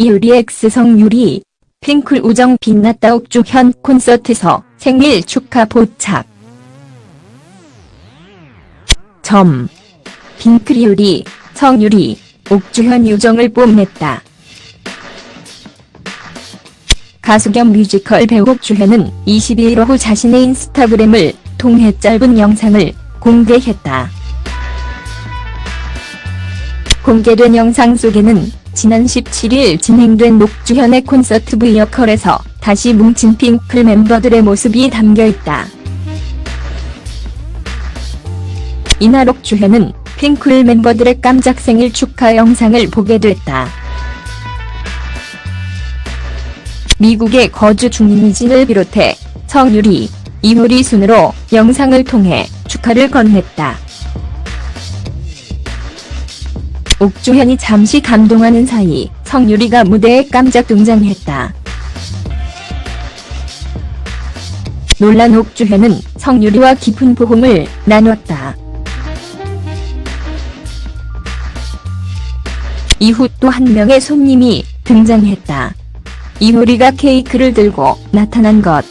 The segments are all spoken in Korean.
이유리 X 성유리 핑클 우정 빛났다 옥주현 콘서트에서 생일 축하 포착 점 핑클 이유리 성유리 옥주현 유정을 뽐냈다. 가수 겸 뮤지컬 배우 옥주현은 22일 오후 자신의 인스타그램을 통해 짧은 영상을 공개했다. 공개된 영상 속에는 지난 17일 진행된 녹주현의 콘서트 브이어컬에서 다시 뭉친 핑클 멤버들의 모습이 담겨있다. 이날 옥주현은 핑클 멤버들의 깜짝 생일 축하 영상을 보게 됐다. 미국에 거주 중인 이진을 비롯해 성유리, 이효리 순으로 영상을 통해 축하를 건넸다. 옥주현이 잠시 감동하는 사이 성유리가 무대에 깜짝 등장했다. 놀란 옥주현은 성유리와 깊은 보험을 나눴다. 이후 또 한 명의 손님이 등장했다. 이효리가 케이크를 들고 나타난 것.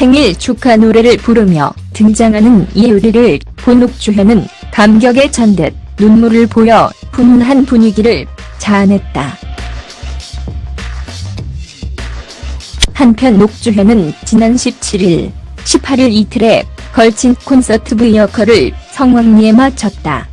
생일 축하 노래를 부르며 등장하는 이효리를 본 옥주현은 감격에 찬 듯 눈물을 보여 훈훈한 분위기를 자아냈다. 한편 녹주현은 지난 17일, 18일 이틀에 걸친 콘서트 브이어컬을 성황리에 마쳤다.